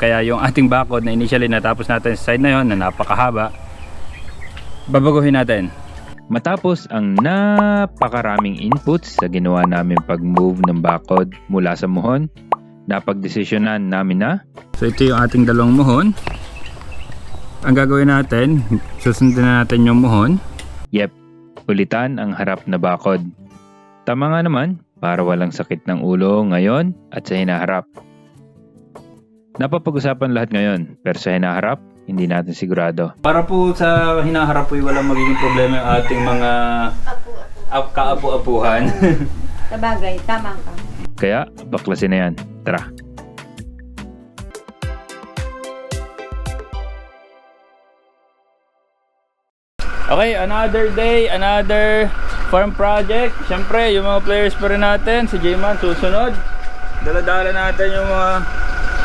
Kaya yung ating bakod na initially natapos natin sa side na yon na napakahaba, babaguhin natin. Matapos ang napakaraming inputs sa ginawa namin pag-move ng bakod mula sa muhon, napagdesisyonan namin na So ito yung ating dalawang muhon. Ang gagawin natin, susundin na natin yung muhon. Yep, ulitan ang harap na bakod. Tama nga naman, para walang sakit ng ulo ngayon at sa hinaharap. Napapag-usapan lahat ngayon, pero sa hinaharap, hindi natin sigurado. Para po sa hinaharap po walang magiging problema yung ating mga ap- kaapu-apuhan. Sabagay, tama ka. Kaya, baklasin na yan. Tara! okay, another day, another farm project. Siyempre, yung mga players pa rin natin, si J-Man susunod. Daladala natin yung mga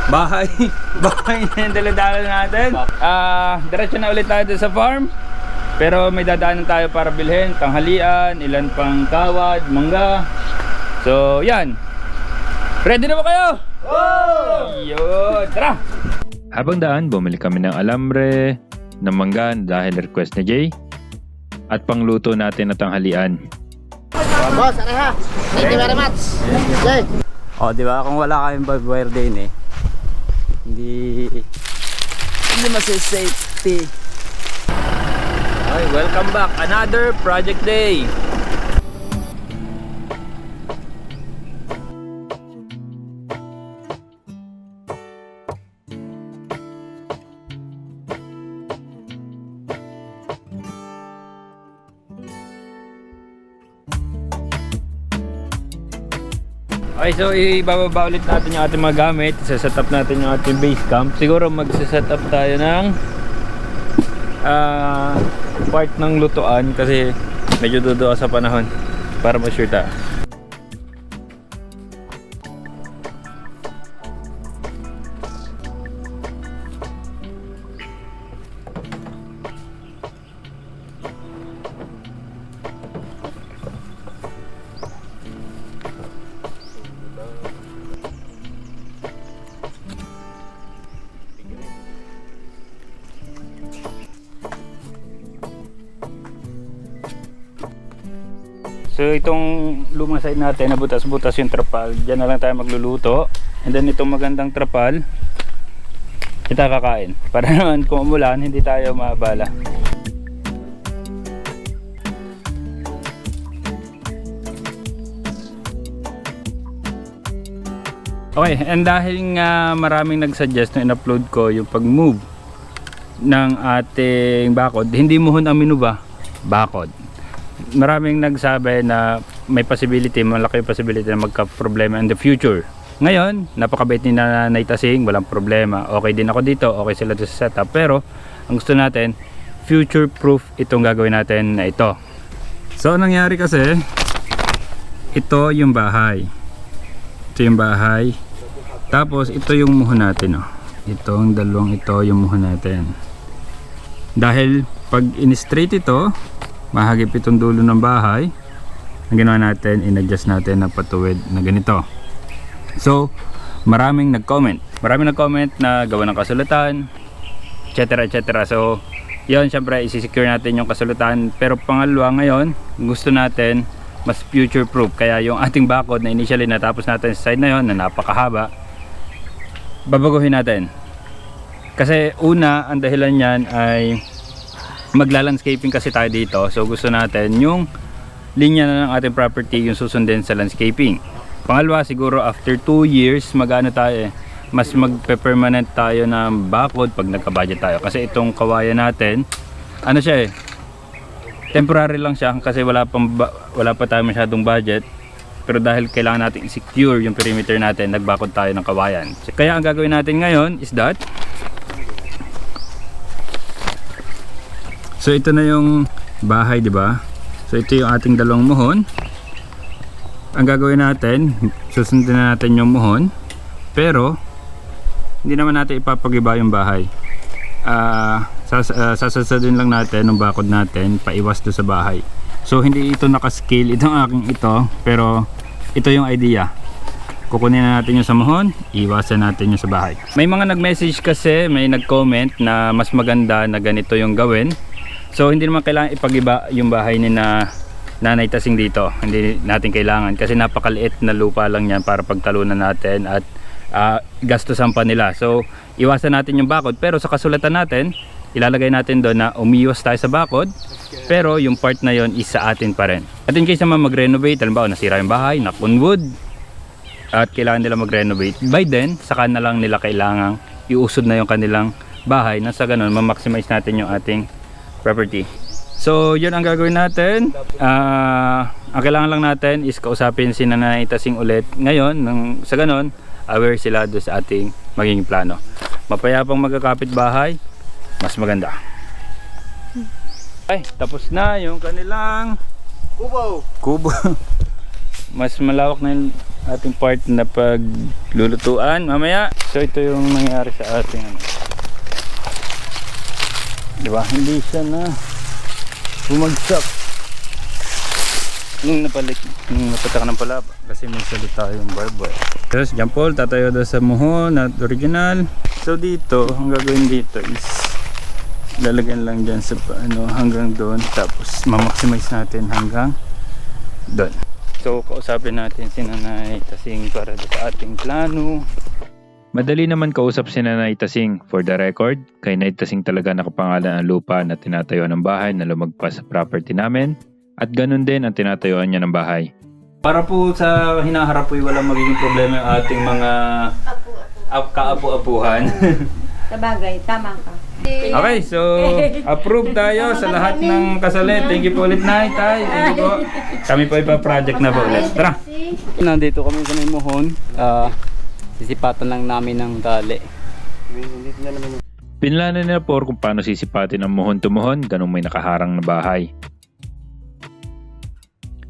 bahay. bahay na yung daladala natin. Ah, diretso na ulit tayo sa farm. Pero may dadaanan tayo para bilhin, tanghalian, ilan pang kawad, mangga. So, yan. Ready na ba kayo? Oh! Yun, tara! Habang daan, bumili kami ng alambre, ng manggan dahil request ni Jay, at pangluto natin na tanghalian. Boss, ano ha? Thank you very much. Okay. O, di ba? Kung wala kayong barbwire din eh, hindi, hindi masisafety. Okay, welcome back. Another project day. Okay, so ibababa ulit natin yung ating mga gamit. Isa-set up natin yung ating base camp. Siguro mag-set up tayo ng ah part ng lutuan kasi medyo duduwa sa panahon para ma-sure tayo. So itong lumang side natin na butas-butas yung trapal, diyan na lang tayo magluluto. And then itong magandang trapal, kita kakain. Para naman kung umulan, hindi tayo maabala. Okay, and dahil nga maraming nag-suggest na in-upload ko yung pag-move ng ating bakod, hindi muhon ang minuba, bakod maraming nagsabi na may possibility, malaki possibility na magka-problema in the future. Ngayon, napakabait ni Nanay Tasing, walang problema. Okay din ako dito, okay sila sa setup. Pero, ang gusto natin, future proof itong gagawin natin na ito. So, ang nangyari kasi, ito yung bahay. Ito yung bahay. Tapos, ito yung muhon natin. Oh. Itong dalawang ito yung muhon natin. Dahil, pag in-straight ito, mahagip itong dulo ng bahay. Ang ginawa natin in-adjust natin ng patuwid na ganito. So maraming nag-comment. Maraming nag-comment na gawa ng kasulatan etc etc so yun syempre isi-secure natin yung kasulatan. Pero pangalawa ngayon gusto natin mas future proof kaya yung ating bakod na initially natapos natin sa side na yon na napakahaba babaguhin natin. Kasi una ang dahilan yan ay magla-landscaping kasi tayo dito. So gusto natin yung linya na ng ating property yung susundin sa landscaping. Pangalawa siguro after 2 years magano tayo eh. Mas magpe-permanent tayo ng bakod pag nagka-budget tayo. Kasi itong kawayan natin, ano siya eh, temporary lang siya kasi wala, pang, wala pa tayo masyadong budget. Pero dahil kailangan natin i-secure yung perimeter natin, nagbakod tayo ng kawayan. Kaya ang gagawin natin ngayon is that So ito na yung bahay, 'di ba? So ito yung ating dalawang muhon. Ang gagawin natin, susundin na natin yung muhon. Pero hindi naman natin ipapagiba yung bahay. Ah, sas uh, lang natin ng bakod natin paiwas do sa bahay. So hindi ito naka-scale itong aking ito, pero ito yung idea. kukunin na natin yung sa muhon, iwasan natin yung sa bahay. May mga nag-message kasi, may nag-comment na mas maganda na ganito yung gawin. So hindi naman kailangan ipagiba yung bahay ni na nanay tasing dito. Hindi natin kailangan kasi napakaliit na lupa lang yan para pagtalunan natin at ah, gastusan pa nila. So iwasan natin yung bakod pero sa kasulatan natin, ilalagay natin doon na umiwas tayo sa bakod pero yung part na yon is sa atin pa rin. At in case naman mag-renovate, halimbawa nasira yung bahay, nakunwood, at kailangan nila mag-renovate, by then, saka na lang nila kailangang iusod na yung kanilang bahay na sa ganun, ma-maximize natin yung ating property. So, yun ang gagawin natin. Ah, ang kailangan lang natin is kausapin si Nanay Tasing ulit ngayon. Nang, sa ganun, aware sila doon sa ating magiging plano. Mapayapang magkakapit bahay, mas maganda. Ay, tapos na yung kanilang Kubo. kubo. Mas malawak na yung ating part na paglulutuan mamaya. So ito yung nangyari sa ating ano. Di ba? Hindi siya na bumagsak. Nung napalik, nung napatak ng palaba kasi may salo tayong barber. Tapos John Paul, tatayo daw sa muhon at original. So dito, ang gagawin dito is lalagyan lang dyan sa ano, hanggang doon tapos mamaximize natin hanggang doon. So kausapin natin si Nanay Tasing para sa ating plano. Madali naman kausap si Nanay Tasing. For the record, kay Nanay Tasing talaga nakapangalan ang lupa na tinatayo ng bahay na lumagpas sa property namin. At ganun din ang tinatayuan niya ng bahay. Para po sa hinaharap po walang magiging problema yung ating mga ap- kaapu-apuhan. Sa bagay, tama ka. okay, so approve tayo sa lahat ng kasalit. Thank you po ulit Nay, Tay. Thank you po. Kami po ipa-project na po ulit. Tara! Nandito kami sa may muhon. Ah, sisipatan lang namin ng tali. Pinlano nila po kung paano sisipatin ang muhon to muhon ganung may nakaharang na bahay.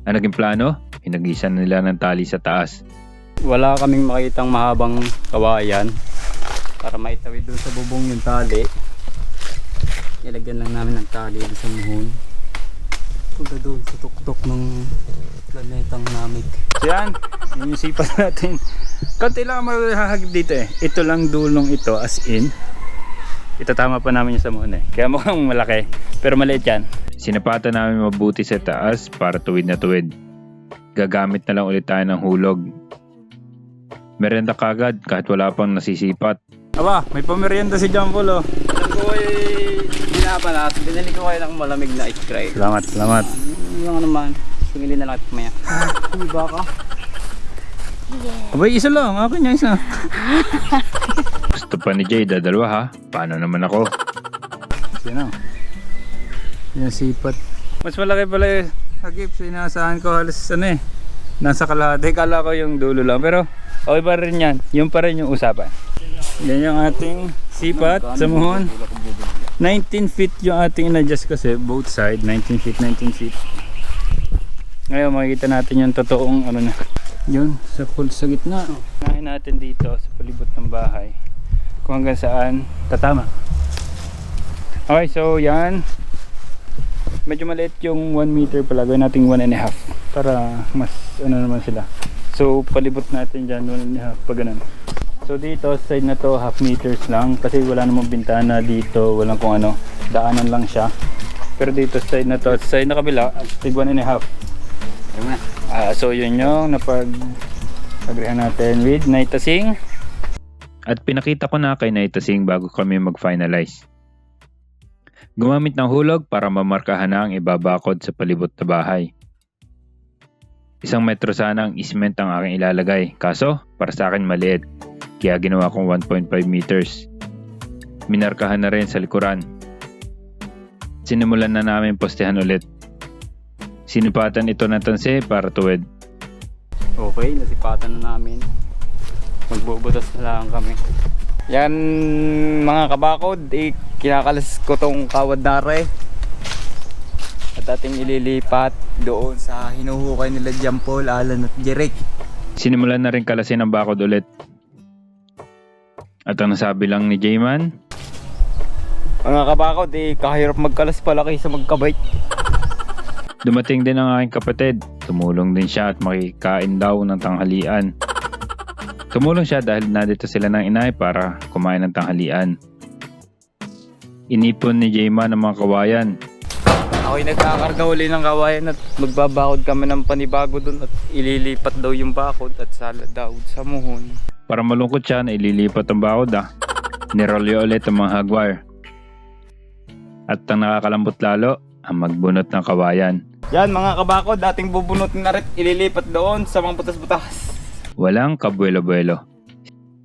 Ang naging plano, hinagisan nila ng tali sa taas. Wala kaming makitang mahabang kawayan para maitawid doon sa bubong yung tali. Ilagyan lang namin ng tali sa muhon. Punta doon sa tuktok ng planetang namik. So yan, yun yung sipat natin. Konti lang ang mahahagip dito eh. Ito lang dulong ito as in. Itatama pa namin yung sa muhon eh. Kaya mukhang malaki. Pero maliit yan. Sinapatan namin mabuti sa taas para tuwid na tuwid. Gagamit na lang ulit tayo ng hulog. Merenda kagad kahit wala pang nasisipat. Aba, may pamerienda si John Paul oh. Alam ko ay binabalat. Binili ko kayo ng malamig na ice cream. Salamat, salamat. Yung ano naman, singilin na lang ito maya. Hindi ba ka? Abay, isa lang. Akin yung isa. Gusto pa ni Jay dadalwa ha. Paano naman ako? Sino? Yung sipat. Mas malaki pala yung hagip. So, inaasahan ko halos ano eh. Nasa kalahati. Kala ko yung dulo lang. Pero okay pa rin yan. Yung pa rin yung usapan. Yan yung ating sipat sa muhon. 19 feet yung ating in-adjust kasi both side 19 feet 19 feet ngayon makikita natin yung totoong ano na yun sa full sa gitna. Unahin natin dito sa palibot ng bahay. Kung hanggang saan. Tatama. Okay so yan. Medyo maliit yung 1 meter pala. Gawin natin 1 and a half para mas ano naman sila. So palibot natin dyan 1 and a half pag ganun. So dito side na to half meters lang. Kasi wala namang bintana dito, walang kung ano, daanan lang siya. Pero dito side na to, side na kabila, tig one and a half. Ah, so yun yung napag agreehan natin with Naitasing. At pinakita ko na kay Naitasing bago kami mag-finalize. Gumamit ng hulog para mamarkahan na ang ibabakod sa palibot na bahay. Isang metro sana ang isment ang aking ilalagay, kaso para sa akin maliit, kaya ginawa kong 1.5 meters. Minarkahan na rin sa likuran. Sinimulan na namin postehan ulit. Sinipatan ito ng tanse para tuwid. Okay, nasipatan na namin. Magbubutas na lang kami. Yan mga kabakod, eh, kinakalas ko tong kawad nare. At ating ililipat doon sa hinuhukay nila John Paul, Alan at Jeric. Sinimulan na rin kalasin ang bakod ulit. At ang nasabi lang ni Jayman, Mga kabakod, eh, kahirap magkalas pala kaysa magkabait. Dumating din ang aking kapatid. Tumulong din siya at makikain daw ng tanghalian. Tumulong siya dahil nandito sila ng inay para kumain ng tanghalian. Inipon ni Jayman ang mga kawayan Ako'y nagkakarga uli ng kawayan at magbabakod kami ng panibago doon at ililipat daw yung bakod at sala daw sa muhon. Para malungkot siya na ililipat ang bakod ah. Nirolyo ulit ang mga hagwire. At ang nakakalambot lalo, ang magbunot ng kawayan. Yan mga kabakod, dating bubunutin na rin ililipat doon sa mga butas-butas. Walang kabuelo-buelo.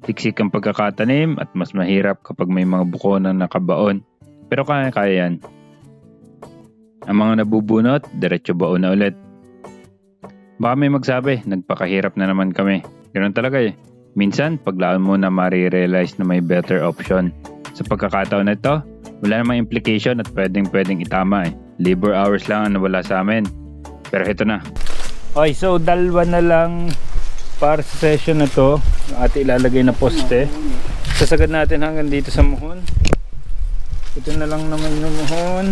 Siksik ang pagkakatanim at mas mahirap kapag may mga buko na nakabaon. Pero kaya-kaya yan. Ang mga nabubunot, diretso baon na ulit. Baka may magsabi, nagpakahirap na naman kami. Ganun talaga eh. Minsan, paglaan mo na marirealize na may better option. Sa pagkakataon na ito, wala namang implication at pwedeng pwedeng itama eh. Labor hours lang ang nawala sa amin. Pero ito na, Okay, so dalawa na lang para sa session na to. Ating ilalagay na poste. Sasagad natin hanggang dito sa muhon. Ito na lang naman yung muhon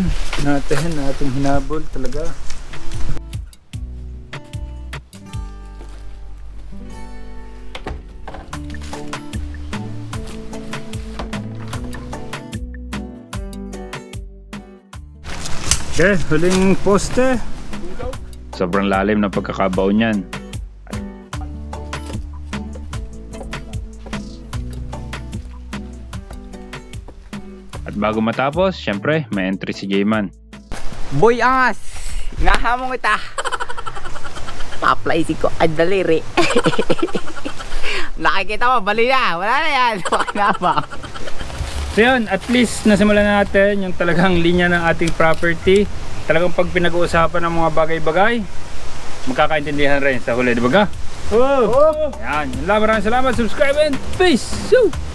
natin, ating hinabol talaga. Okay, huling poste. sobrang lalim ng pagkakabaon niyan. At bago matapos, syempre, may entry si Jayman. Boy angas! Ngahamong kita! Paplaisip ko ang daliri. Nakikita mo, bali na. Wala na yan. Pakinabang. So yun, at least nasimulan na natin yung talagang linya ng ating property. Talagang pag pinag-uusapan ng mga bagay-bagay, magkakaintindihan rin sa huli, di ba ka? Oh! Yan, yun lang, maraming salamat, subscribe and peace! Woo!